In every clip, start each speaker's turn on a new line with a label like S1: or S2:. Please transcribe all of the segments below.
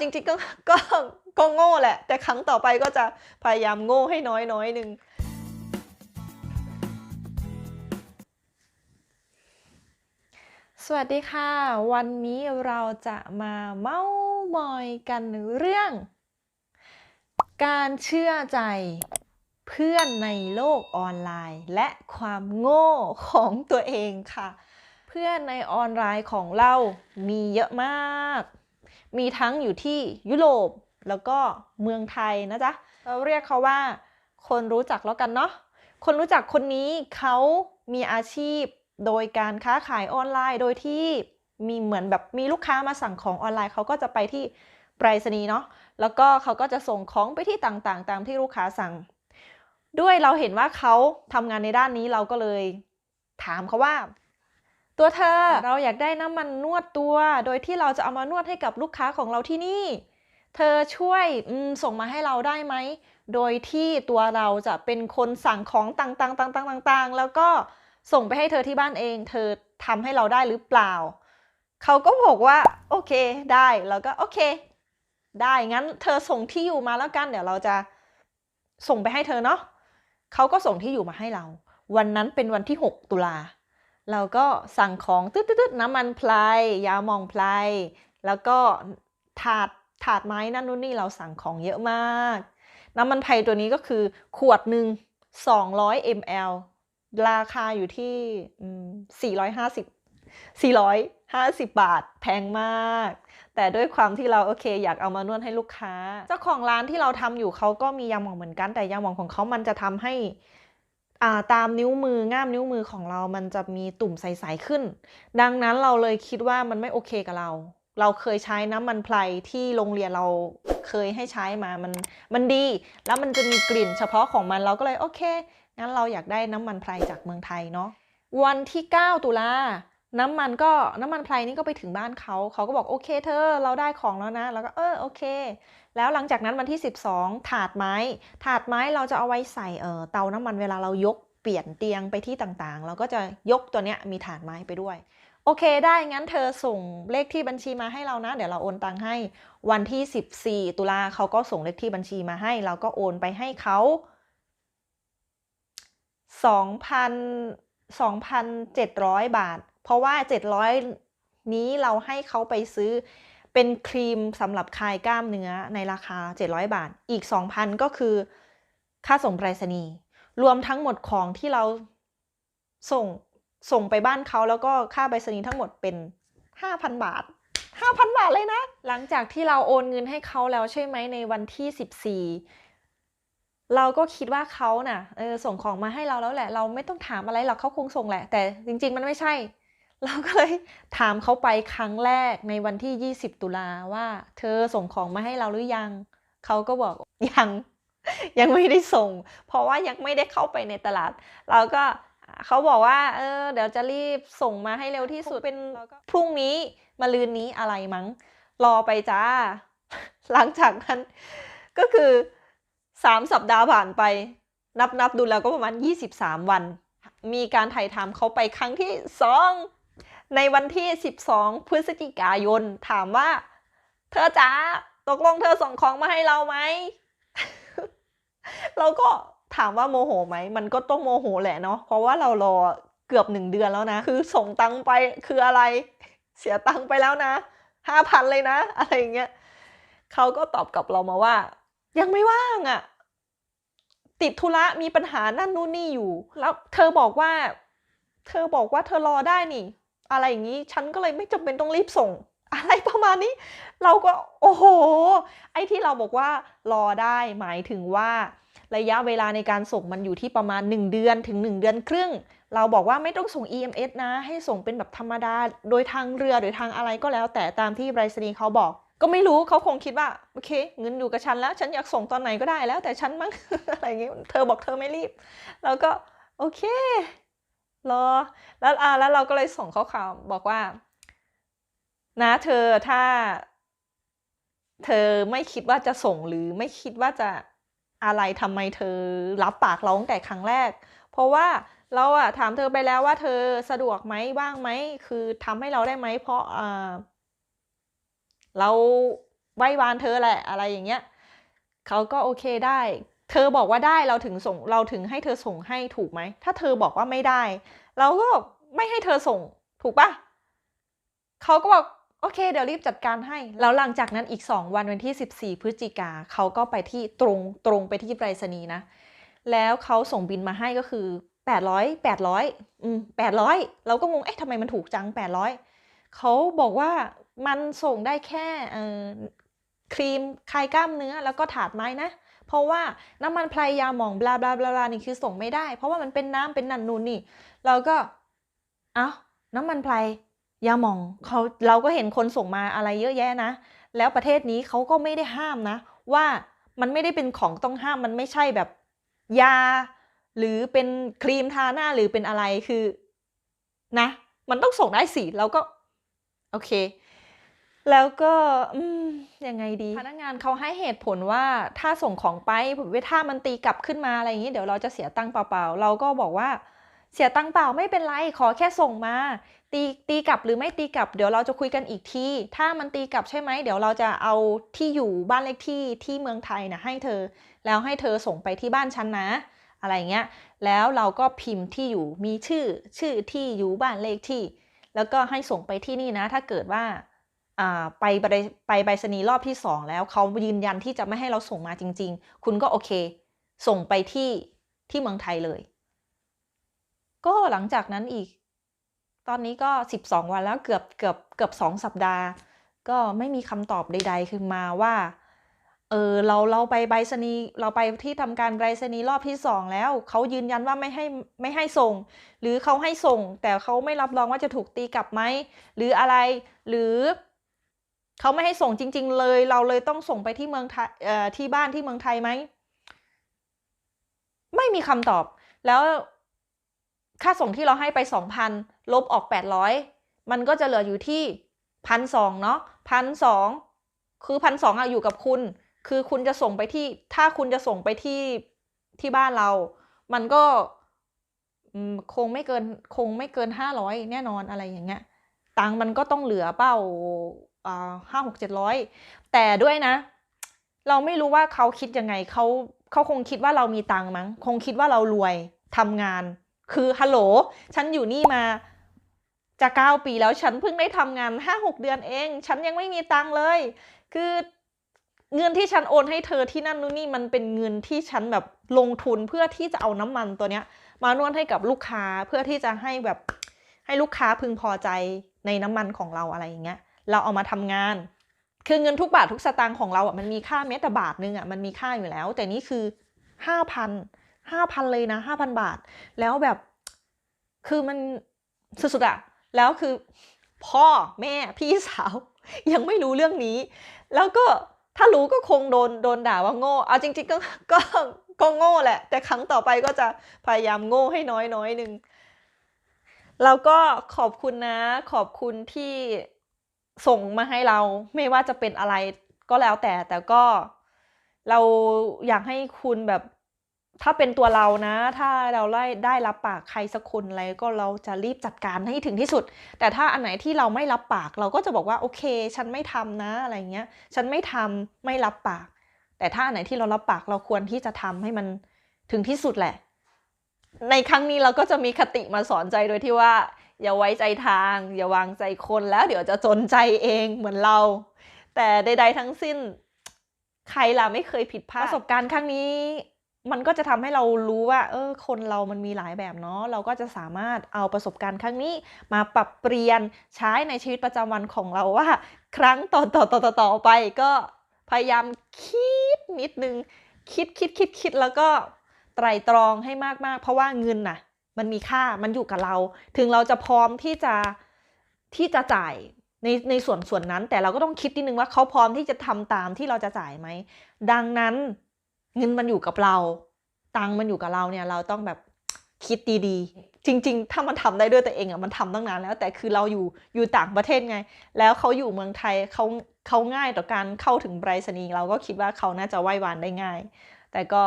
S1: จริงๆก็ก็ก็โง่แหละ แต่ครั้งต่อไปก็จะพยายามโง่ให้น้อยน้อยหนึ่งสวัสดีค่ะ วันนี้เราจะมาเม้ามอยกันเรื่อง การเชื่อใจเพื่อนในโลกออนไลน์ และความโง่ของตัวเองค่ะ เพื่อนในออนไลน์ของเรามีเยอะมาก มีทั้งอยู่ที่ยุโรปแล้วก็เมืองไทยนะจ๊ะ เราเรียกเขาว่าคนรู้จักแล้วกันเนาะ คนรู้จักคนนี้เขามีอาชีพโดยการค้าขายออนไลน์ โดยที่มีเหมือนแบบมีลูกค้ามาสั่งของออนไลน์เขาก็จะไปที่ไปรษณีย์เนาะ แล้วก็เขาก็จะส่งของไปที่ต่างๆ ตามที่ลูกค้าสั่ง ด้วยเราเห็นว่าเขาทำงานในด้านนี้เราก็เลย ถามเขาว่า ตัวเธอเราอยากได้น้ำมันนวดตัว โดยที่เราจะเอามานวดให้กับลูกค้าของเราที่นี่ เธอช่วยส่งมาให้เราได้ไหม โดยที่ตัวเราจะเป็นคนสั่งของต่างๆต่างๆต่างๆแล้วก็ส่งไปให้เธอที่บ้านเอง เธอทำให้เราได้หรือเปล่า เขาก็บอกว่า โอเคได้แล้วก็โอเค ได้งั้น เธอส่งที่อยู่มาแล้วกันเดี๋ยวเราจะส่งไปให้เธอเนาะเขาก็ส่งที่อยู่มาให้เรา วันนั้นเป็นวันที่ 6 ตุลา เราก็สั่งของตืดๆน้ำมันพลายยาหมองพลายแล้วก็ถาดถาดไม้นั่นนู่นนี่เราสั่งของเยอะมาก น้ำมันไพรตัวนี้ก็คือขวดหนึ่ง200 ml ราคาอยู่ที่อืม450 450 บาท แพงมาก แต่ด้วยความที่เราโอเค อยากเอามานวดให้ลูกค้า เจ้าของร้านที่เราทำอยู่เขาก็มียาหมองเหมือนกัน แต่ยาหมองของเขามันจะทำให้ ตามนิ้วมือง่ามนิ้วมือของเรามันจะมีตุ่มใสๆขึ้น ดังนั้นเราเลยคิดว่ามันไม่โอเคกับเรา เราเคยใช้น้ำมันไพรที่โรงเรียนเราเคยให้ใช้มามันมันดี แล้วมันจะมีกลิ่นเฉพาะของมันเราก็เลยโอเคงั้นเราอยากได้น้ำมันไพรจากเมืองไทยเนาะวันที่ 9 ตุลา น้ำมันก็น้ำมันไพรนี่ก็ไปถึงบ้านเขา เขาก็บอกโอเคเธอเราได้ของแล้วนะ แล้วก็เออโอเค แล้วหลังจากนั้นวันที่ 12 ถาดไม้ ถาดไม้เราจะเอาไว้ใส่เออเตาน้ำมันเวลาเรายกเปลี่ยนเตียงไปที่ต่างๆ เราก็จะยกตัวเนี้ยมีถาดไม้ไปด้วย โอเคได้งั้นเธอส่งเลขที่บัญชีมาให้เรานะ เดี๋ยวเราโอนตังค์ให้วันที่ 14 ตุลาเขาก็ส่งเลขที่บัญชีมาให้ เราก็โอนไปให้เขา2,000 2,700 บาท เพราะว่า 700 นี้เราให้เขาไปซื้อเป็นครีมสำหรับคลายกล้ามเนื้อในราคา 700 บาท อีก 2,000 ก็คือค่าส่งไปรษณีย์รวมทั้งหมดของที่เราส่งส่งไปบ้านเขาแล้วก็ค่าไปรษณีย์ทั้งหมดเป็น 5,000 บาท 5,000 บาทเลยนะ หลังจากที่เราโอนเงินให้เขาแล้วใช่ไหมในวันที่ 14 เราก็คิดว่าเขาน่ะเออส่งของมาให้เราแล้วแหละ เราไม่ต้องถามอะไรหรอกเขาคงส่งแหละ แต่จริง ๆ มันไม่ใช่ เราก็เลยถามเขาไปครั้งแรกในวันที่ 20 ตุลาว่า เธอส่งของมาให้เราหรือยัง เขาก็บอกยัง ยังไม่ได้ส่ง เพราะว่ายังไม่ได้เข้าไปในตลาด เราก็เขาบอกว่า เออ เดี๋ยวจะรีบส่งมาให้เร็วที่สุดเป็นพรุ่งนี้มาลืนนี้อะไรมั้ง รอไปจ้า หลังจากนั้นก็คือสามสัปดาห์ผ่านไป นับนับดูแล้วก็ประมาณ 23 วัน มีการถ่ายทำเขาไปครั้งที่สอง ในวันที่ 12 พฤศจิกายน ถามว่า เธอจ๋าตกลงเธอส่งของมาให้เราไหม เราก็ถามว่าโมโหไหม มันก็ต้องโมโหแหละเนาะ เพราะว่าเรารอเกือบหนึ่งเดือนแล้วนะ คือส่งตังค์ไปคืออะไร เสียตังค์ไปแล้วนะห้าพันเลยนะ อะไรอย่างเงี้ยเขาก็ตอบกลับเรามาว่า ยังไม่ว่างอะ่ะ ติดธุระมีปัญหานั่นนู่นนี่อยู่ แล้วเธอบอกว่า เธอบอกว่าเธอรอได้นี่ อะไรอย่างนี้ฉันก็เลยไม่จำเป็นต้องรีบส่ง อะไรประมาณนี้ เราก็โอ้โห ไอ้ที่เราบอกว่ารอได้หมายถึงว่าระยะเวลาในการส่งมันอยู่ที่ประมาณ 1 เดือนถึง 1 เดือนครึ่ง เราบอกว่าไม่ต้องส่ง EMS นะ ให้ส่งเป็นแบบธรรมดา โดยทางเรือหรือทางอะไรก็แล้ว แต่ตามที่ไปรษณีย์เขาบอก ก็ไม่รู้เขาคงคิดว่าโอเค เงินอยู่กับฉันแล้ว ฉันอยากส่งตอนไหนก็ได้แล้วแต่ฉันมั้งอะไรอย่างงี้ยเธอบอกเธอไม่รีบ แล้วก็โอเค รอ แล้วอ่าแล้วเราก็เลยส่งข้อความบอกว่า นะเธอถ้า เธอไม่คิดว่าจะส่งหรือไม่คิดว่าจะอะไรทำไมเธอรับปากเราตั้งแต่ครั้งแรก เพราะว่าเราอะถามเธอไปแล้วว่าเธอสะดวกไหมว่างไหมคือทำให้เราได้ไหมเพราะอ่าเราไหว้วานเธอแหละอะไรอย่างเงี้ยเขาก็โอเคได้ เธอบอกว่าได้เราถึงส่งเราถึงให้เธอส่งให้ถูกไหม ถ้าเธอบอกว่าไม่ได้ เราก็ไม่ให้เธอส่งถูกปะเขาก็บอกโอเค เดี๋ยวรีบจัดการให้ แล้วหลังจากนั้นอีก 2 วันวันที่ 14 พฤศจิกาเขาก็ไปที่ตรงตรงไปที่ไปรษณีย์นะ แล้วเขาส่งบินมาให้ก็คือ 800 800อืม800 เราก็งงเอ๊ะทำไมมันถูกจัง 800เขาบอกว่ามันส่งได้แค่เอ่อครีมคลายกล้ามเนื้อแล้วก็ถาดไม้นะ เพราะว่าน้ำมันไพรยยาหมองบลาบลาบลาบลานี่คือส่งไม่ได้ เพราะว่ามันเป็นน้ำเป็นนันนูนนี่ เราก็เอ้าน้ำมันไพรยาหมองเขาเราก็เห็นคนส่งมาอะไรเยอะแยะนะ แล้วประเทศนี้เขาก็ไม่ได้ห้ามนะ ว่ามันไม่ได้เป็นของต้องห้ามมันไม่ใช่แบบยา หรือเป็นครีมทาหน้าหรือเป็นอะไรคือนะ มันต้องส่งได้สิเราก็ โอเค แล้วก็อยังไงดีพนักงานเขาให้เหตุผลว่าถ้าส่งของไปถ้ามันตีกลับขึ้นมาอะไรอย่างนี้เดี๋ยวเราจะเสียตังค์เปล่าๆ เราก็บอกว่าเสียตังค์เปล่าไม่เป็นไรขอแค่ส่งมา ตีตีกลับหรือไม่ตีกลับเดี๋ยวเราจะคุยกันอีกทีถ้ามันตีกลับใช่ไหมเดี๋ยวเราจะเอาที่อยู่บ้านเลขที่ที่เมืองไทยนะให้เธอ แล้วให้เธอส่งไปที่บ้านฉันนะอะไรเงี้ย แล้วเราก็พิมพ์ที่อยู่มีชื่อชื่อที่อยู่บ้านเลขที่ แล้วก็ให้ส่งไปที่นี่นะ ถ้าเกิดว่า ไปไปไปใบสนีรอบที่สองแล้วเขายืนยันที่จะไม่ให้เราส่งมาจริง ๆ คุณก็โอเค ส่งไปที่ที่เมืองไทยเลย ก็หลังจากนั้นอีก ตอนนี้ก็ 12 วันแล้วเกือบเกือบเกือบสองสัปดาห์ ก็ไม่มีคำตอบใด ๆ ขึ้นมาว่าเออเราเราไปใบสนีย์เราไปที่ทำการใบสนีย์รอบที่สองแล้วเขายืนยันว่าไม่ให้ไม่ให้ส่ง หรือเขาให้ส่ง แต่เขาไม่รับรองว่าจะถูกตีกลับไหมหรืออะไร หรือ เขาไม่ให้ส่งจริง ๆ เลย เราเลยต้องส่งไปที่เมืองไทยที่บ้านที่เมืองไทยไหม ไม่มีคำตอบ แล้วค่าส่งที่เราให้ไปสองพันลบออกแปดร้อยมันก็จะเหลืออยู่ที่พันสองเนาะพันสองคือพันสองอะอยู่กับคุณ คือคุณจะส่งไปที่ ถ้าคุณจะส่งไปที่ที่บ้านเรา มันก็คงไม่เกินคงไม่เกินห้าร้อยแน่นอนอะไรอย่างเงี้ย ตังมันก็ต้องเหลือเป้า ห้าหกเจ็ดร้อยแต่ด้วยนะ เราไม่รู้ว่าเขาคิดยังไงเขาเขาคงคิดว่าเรามีตังมั้ง คงคิดว่าเรารวยทำงาน คือฮัลโหลฉันอยู่นี่มาจะเก้าปีแล้วฉันเพิ่งได้ทำงานห้าหกเดือนเอง ฉันยังไม่มีตังเลย คือเงินที่ฉันโอนให้เธอที่นั่นนู่นนี่มันเป็นเงินที่ฉันแบบลงทุนเพื่อที่จะเอาน้ำมันตัวเนี้ย มานวดให้กับลูกค้าเพื่อที่จะให้แบบให้ลูกค้าพึงพอใจในน้ำมันของเราอะไรอย่างเงี้ย เราเอามาทำงาน คือเงินทุกบาททุกสตางค์ของเราอะมันมีค่าแม้แต่บาทนึงอะมันมีค่าอยู่แล้ว แต่นี่คือห้าพันห้าพันเลยนะห้าพันบาท แล้วแบบคือมันสุดๆอะแล้วคือพ่อแม่พี่สาว ยังไม่รู้เรื่องนี้ แล้วก็ถ้ารู้ก็คงโดนโดนด่าว่าโง่เอาจริงๆก็ก็ก็โง่แหละ แต่ครั้งต่อไปก็จะพยายามโง่ให้น้อยน้อยหนึ่งแล้วก็ขอบคุณนะ ขอบคุณที่ ส่งมาให้เราไม่ว่าจะเป็นอะไรก็แล้วแต่แต่ก็เราอยากให้คุณแบบถ้าเป็นตัวเรานะ ถ้าเราได้ได้รับปากใครสักคนอะไรก็เราจะรีบจัดการให้ถึงที่สุด แต่ถ้าอันไหนที่เราไม่รับปากเราก็จะบอกว่าโอเค ฉันไม่ทำนะอะไรเงี้ย ฉันไม่ทำไม่รับปาก แต่ถ้าอันไหนที่เรารับปากเราควรที่จะทำให้มันถึงที่สุดแหละ ในครั้งนี้เราก็จะมีคติมาสอนใจโดยที่ว่า อย่าไว้ใจทาง อย่าวางใจคนแล้วเดี๋ยวจะจนใจเองเหมือนเรา แต่ใดๆทั้งสิ้น ใครล่ะไม่เคยผิดพลาดประสบการณ์ครั้งนี้ มันก็จะทำให้เรารู้ว่า เออ คนเรามันมีหลายแบบเนาะเราก็จะสามารถเอาประสบการณ์ครั้งนี้ มาปรับเปลี่ยนใช้ในชีวิตประจำวันของเราว่า ครั้งต่อต่อต่อต่อตอไปก็พยายามคิดนิดนึงคิดคิดคิดคิดแล้วก็ไตรตรองให้มากๆ เพราะว่าเงินน่ะ มันมีค่ามันอยู่กับเรา ถึงเราจะพร้อมที่จะที่จะจ่ายในในส่วนส่วนนั้น แต่เราก็ต้องคิดนิดนึงว่าเขาพร้อมที่จะทำตามที่เราจะจ่ายไหมดังนั้นเงินมันอยู่กับเรา ตังมันอยู่กับเราเนี่ยเราต้องแบบคิดดีๆ จริง ๆ ถ้ามันทำได้ด้วยตัวเองอะมันทำตั้งนานแล้ว แต่คือเราอยู่อยู่ต่างประเทศไง แล้วเขาอยู่เมืองไทยเขาเขาง่ายต่อการเข้าถึงไปรษณีย์เราก็คิดว่าเขาน่าจะไหว้วานได้ง่าย แต่ก็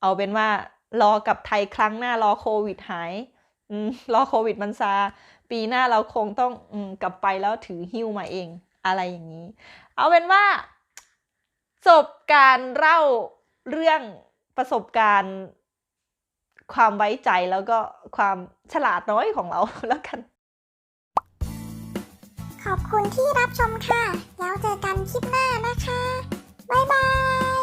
S1: เอาเป็นว่า รอกับไทยครั้งหน้ารอโควิดหายรอโควิดมันซา ปีหน้าเราคงต้องอกลับไปแล้วถือหิ้วมาเองอะไรอย่างนี้ เอาเป็นว่า จบการเล่าเรื่องประสบการณ์ ความไว้ใจแล้วก็ความฉลาดน้อยของเราแล้วกัน
S2: ขอบคุณที่รับชมค่ะ แล้วเจอกันคลิปหน้านะคะ บ๊ายบาย